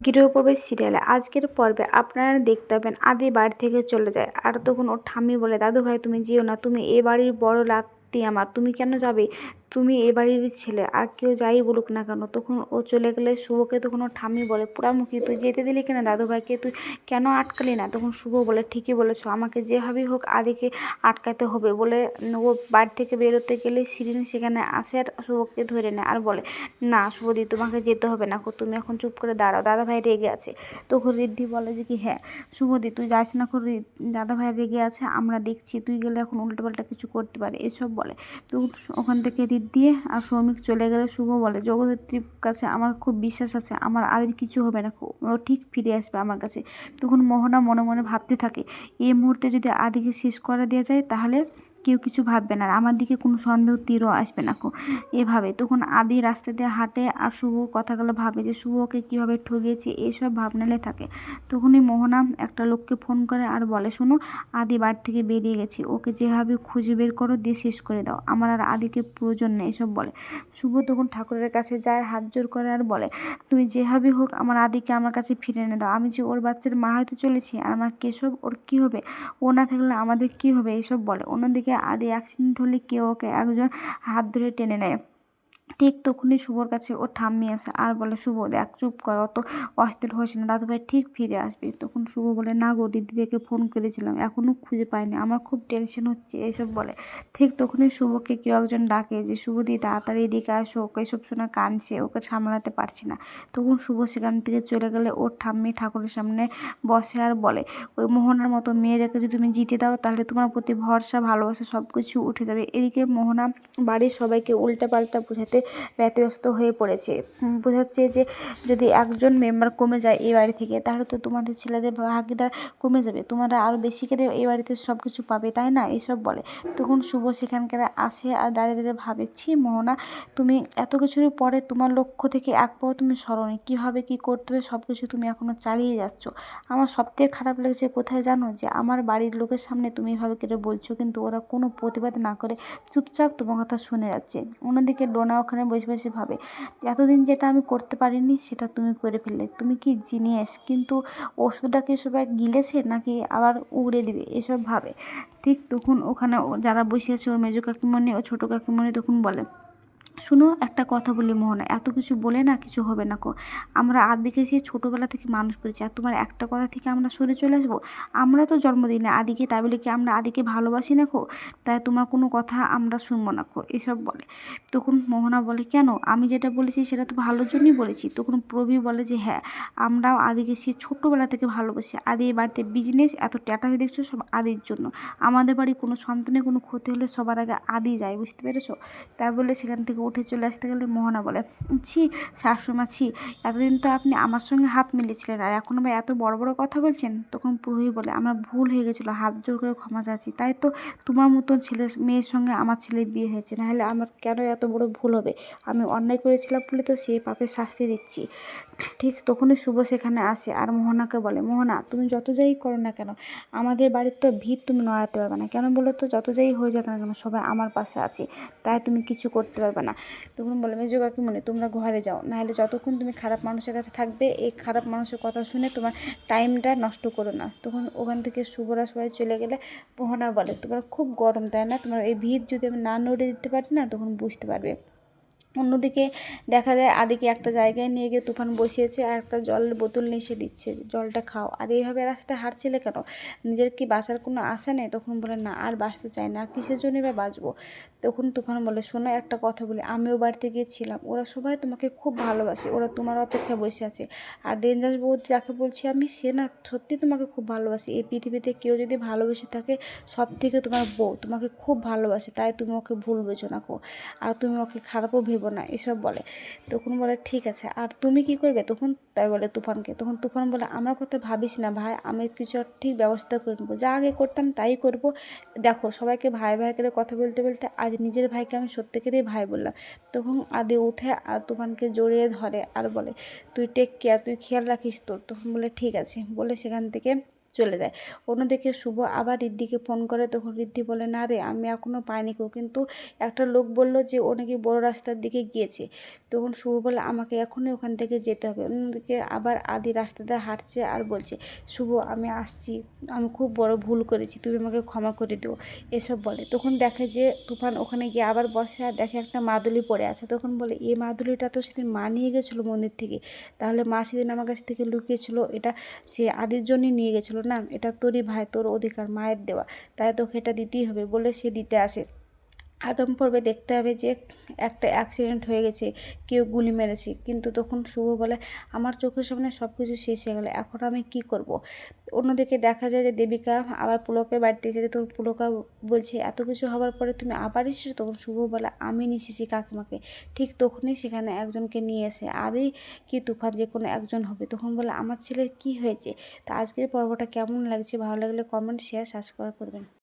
গৃহপ্রবেশ সিরিয়ালে। আজকের পর্বে আপনারা দেখতে পাবেন আদি বাড়ি থেকে চলে যায়। আর তখন ওর ঠাম্মি বলে দাদু ভাই তুমি যেও না। তুমি এ বাড়ির বড় লাত্তি আমার। তুমি কেন যাবে? তুমি এ বাড়িরই ছেলে, আর কেউ যাই বলুক না কেন, তখন ও চলে গেলে শুভকে তখন ওর ঠাম্মি বলে পোড়ামুখী তুই যেতে দিলি কেন দাদু ভাইকে? তুই কেন আটকালি না? তখন শুভ বলে, ঠিকই বলেছ, আমাকে যেভাবেই হোক আদিকে আটকাতে হবে। বলে ও বাড়ি থেকে বেরোতে গেলে সিরিন সেখানে আসে আর শুভকে ধরে নেয় আর বলে, না শুভদি, তোমাকে যেতে হবে না তুমি এখন চুপ করে দাঁড়াও দাদা ভাই রেগে আছে। তখন রিদ্ধি বলে যে কি হ্যাঁ শুভদি, তুই যাস না করে দাদা ভাই রেগে আছে, আমরা দেখছি, তুই গেলে এখন উল্টোপাল্টা কিছু করতে পারে। এসব বলে। তো ওখান থেকে রিদ্ধি আর শ্রমিক চলে গেলে, শুভ বলে, জগদ্ধাত্রীর কাছে আমার খুব বিশ্বাস আছে, আমার আর কিছু হবে না ও ঠিক ফিরে আসবে আমার কাছে। তখন মোহনা মনে মনে ভাবতে থাকে, এই মুহূর্তে যদি আদিকে শেষ করা দেওয়া যায় তাহলে কেউ কিছু ভাববে না আর আমার দিকে কোনো সন্দেহ তীরও আসবে না এভাবে তখন আদি রাস্তা দিয়ে হাঁটে আর শুভ কথাগুলো ভাবে যে শুভকে কীভাবে ঠগিয়েছে এইসব ভাবনালে থাকে। তখনই মোহনা একটা লোককে ফোন করে আর বলে, শোনো, আদি বাড়ি থেকে বেরিয়ে গেছি। ওকে যেভাবে খুঁজে বের করো, দিয়ে শেষ করে দাও। আমার আর আদিকে প্রয়োজন নেই, এসব বলে। শুভ তখন ঠাকুরের কাছে যায়, হাত জোর করে আর বলে, তুমি যেভাবে হোক আমার আদিকে আমার কাছে ফিরে এনে দাও। আমি যে ওর বাচ্চার মা হয়তো চলেছি আর আমার কেশব ওর কী হবে? ও না থাকলে আমাদের কী হবে? এসব বলে। অন্যদিকে আদি অ্যাক্সিডেন্ট হলে কেউ ওকে একজন হাত ধরে টেনে নেয়। ঠিক তখনই শুভর কাছে ও ঠাম্মি আসে, আর বলে, শুভ, দেখ, চুপ কর, অত অস্থির হয়েছে না দাদু ভাই ঠিক ফিরে আসবে। তখন শুভ বলে, না গো দিদিকে ফোন করেছিলাম এখনও খুঁজে পাইনি, আমার খুব টেনশন হচ্ছে, এসব বলে। ঠিক তখনই শুভকে কেউ একজন ডাকে যে শুভদি তাড়াতাড়ি এদিকে আসো, ওকে সব শোনা কাঁদছে, ওকে সামলাতে পারছি না। তখন শুভ সেখান থেকে চলে গেলে ওর ঠাম্মি ঠাকুরের সামনে বসে আর বলে, ওই মোহনার মতো মেয়েরাকে যদি তুমি জিতে দাও, তাহলে তোমার প্রতি ভরসা, ভালোবাসা সব কিছু উঠে যাবে। এদিকে মোহনা বাড়ির সবাইকে উল্টা পাল্টা বোঝাতে ব্যতিব্যস্ত হয়ে পড়েছে। বোঝাচ্ছে যে যদি একজন মেম্বার কমে যায় এই বাড়ি থেকে, তাহলে তো তোমাদের ছেলেদের ভাগিদার কমে যাবে। তোমরা আরও বেশি করে এই বাড়িতে সব কিছু পাবে, তাই না? এইসব বলে। তখন শুভ সেখানকার আসে আর দাঁড়িয়ে দাঁড়িয়ে ভাবে, ছি, মোহনা, তুমি এত কিছুর পরে তোমার লক্ষ্য থেকে এক পাও তুমি স্মরণে কীভাবে, কী করতে হবে সব কিছু তুমি এখনও চালিয়ে যাচ্ছ। আমার সবথেকে খারাপ লেগেছে কোথায় জানো যে, আমার বাড়ির লোকের সামনে তুমি এভাবে কেটে বলছো, কিন্তু ওরা কোনো প্রতিবাদ না করে চুপচাপ তোমার কথা শুনে যাচ্ছে। অন্যদিকে ডোনা ওখানে বসে বসে ভাবে, এতদিন যেটা আমি করতে পারিনি সেটা তুমি করে ফেললে। তুমি কি জিনিয়াস কিন্তু ওষুধটা কি সবাই গিলেছে নাকি আবার উড়ে দিবে? এসব ভাবে। ঠিক তখন ওখানে যারা বসে আছে, ওর মেজো কাকিমণি ও ছোটো কাকিমণি তখন বলে, শুনো, একটা কথা বলি মোহনা, এত কিছু বলে না কিছু হবে না কো। আমরা আদিকে সে ছোটোবেলা থেকে মানুষ করেছি, আর তোমার একটা কথা থেকে আমরা সরে চলে আসব? আমরা তো জন্মদিনে আদিকে তাই বলে কি আমরা আদিকে ভালোবাসি না খো তাই তোমার কোনো কথা আমরা শুনব না খো এসব বলে। তখন মোহনা বলে, কেন? আমি যেটা বলেছি সেটা তো ভালোর জন্যই বলেছি। তখন প্রবি বলে যে হ্যাঁ আমরাও আদিকে সে ছোট্টোবেলা থেকে ভালোবাসি। আদি এই বাড়িতে বিজনেস এত ট্যাটাস দেখছ সব আদির জন্য। আমাদের বাড়ি কোনো সন্তানের কোনো ক্ষতি হলে সবার আগে আদি যায়, বুঝতে পেরেছ? তাই বলে সেখান থেকে উঠে চলে আসতে গেলে মোহনা বলে, ছি শাশুমা ছি, এতদিন তো আপনি আমার সঙ্গে হাত মিলিয়েছিলেন আর এখন আবার এত বড় বড় কথা বলছেন? তখন প্রবি বলে, আমার ভুল হয়ে গেছিল, হাত জোর করে ক্ষমা চাচ্ছি। তাই তো তোমার মতন ছেলে, মেয়ের সঙ্গে আমার ছেলের বিয়ে হয়েছে। নাহলে আমার কেন এত বড় ভুল হবে। আমি অন্যায় করেছিলাম বলে তো সেই পাপের শাস্তি দিচ্ছি। ঠিক তখনই শুভ সেখানে আসে আর মোহনাকে বলে, মোহনা, তুমি যত যাই করো না কেন, আমাদের বাড়ির তো ভিত তুমি নড়াতে পারবে না। কেন বলো তো, যত যাই হয়ে যাক না কেন, সবাই আমার পাশে আছে, তাই তুমি কিছু করতে পারবে না। তখন বলে, মেজো কাকিমণি, তোমরা ঘরে যাও, নাহলে যতক্ষণ তুমি খারাপ মানুষের কাছে থাকবে, এই খারাপ মানুষের কথা শুনে তোমার টাইমটা নষ্ট করো না। তখন ওখান থেকে শুভরা সবাই চলে গেলে, মোহনা বলে, তোমার খুব গরম, তাই না? তোমার এই ভিত যদি আমি না নড়ে দিতে পারি না, তখন বুঝতে পারবে অন্যদিকে দেখা যায় আদিকে একটা জায়গায় নিয়ে গিয়ে তুফান বসিয়েছে আর একটা জলের বোতল নিয়ে দিচ্ছে, জলটা খাও। আর এইভাবে রাস্তায় হাঁটছিলে কেন? নিজের কি বাঁচার কোনো আশা নেই? তখন বলে, না, আর বাঁচতে চাই না। আর কিসের জন্য বা বাঁচবো? তখন তুফান বলে, শোনো, একটা কথা বলি। আমিও বাড়িতে গিয়েছিলাম। ওরা সবাই তোমাকে খুব ভালোবাসে। ওরা তোমার অপেক্ষায় বসে আছে। আর ডেঞ্জার বৌদি যাকে বলছি আমি, সে না সত্যি তোমাকে খুব ভালোবাসে। এই পৃথিবীতে কেউ যদি ভালোবেসে থাকে সব থেকে তোমার বউ। তোমাকে খুব ভালোবাসে। তাই তুমি ওকে ভুল বোঝো না আর তুমি ওকে খারাপও ভেবো না, এসব বলে। তখন বলে, ঠিক আছে, আর তুমি কি করবে? তখন তাই বলে তুফানকে। তখন তুফান বলে, আমার কথা ভাবিস না ভাই, আমি কিছু ঠিক ব্যবস্থা করে নেব। যা আগে করতাম তাই করব। দেখো, সবাইকে ভাই ভাই করে কথা বলতে বলতে আজ নিজের ভাইকে আমি সত্যিকারেই ভাই বললাম। তখন আদি উঠে আর তুফানকে জড়িয়ে ধরে আর বলে, তুই টেক কেয়ার তুই খেয়াল রাখিস তোর। তখন বলে, ঠিক আছে। বলে সেখান থেকে চলে যায়। অন্যদিকে শুভ আবার রিদ্ধিকে ফোন করে, তখন রিদ্ধি বলে, না রে, আমি এখনও পাইনি কেউ কিন্তু একটা লোক বলল যে, ও নাকি বড় রাস্তার দিকে গিয়েছে। তখন শুভ বলে, আমাকে এখনই ওখান থেকে যেতে হবে। অন্যদিকে আবার আদি রাস্তাতে হাঁটছে আর বলছে, শুভ, আমি আসছি। আমি খুব বড় ভুল করেছি। তুমি আমাকে ক্ষমা করে দিও। এসব বলে। তখন দেখে যে, তুফান ওখানে গিয়ে আবার বসে আর দেখে একটা মাদুলি পড়ে আছে। তখন বলে, এই মাদুলিটা তো সেদিন মা নিয়ে গেছিল মন্দির থেকে। তাহলে মা সেদিন আমার কাছ থেকে লুকিয়েছিল। এটা সে আদির জন্যই নিয়ে গেছিল। না, এটা তোরই ভাই, তোর অধিকার, মায়ের দেওয়া। তাই তোকে এটা দিতেই হবে বলে সে দিতে আসে। আদম পর্বে দেখতে হবে যে একটা অ্যাক্সিডেন্ট হয়ে গেছে, কেউ গুলি মেরেছে। কিন্তু তখন শুভ বলে, আমার চোখের সামনে সব কিছু শেষ হয়ে গেলো, এখন আমি কি করব। অন্যদিকে দেখা যায় যে দেবিকা আবার পুলকের বাড়িতে এসেছে তখন পুলকা বলছে, এত কিছু হওয়ার পরে তুমি আবার এসেছ? তখন শুভ বলে, আমি নিয়েছি কাকিমাকে। ঠিক তখনই সেখানে একজনকে নিয়ে এসে আদেই কি তুফান, যে কোনো একজন হবে। তখন বলে, আমার ছেলের কি হয়েছে? তো আজকের পর্বটা কেমন লাগছে? ভালো লাগলে কমেন্ট শেয়ার সাবস্ক্রাইব করবেন।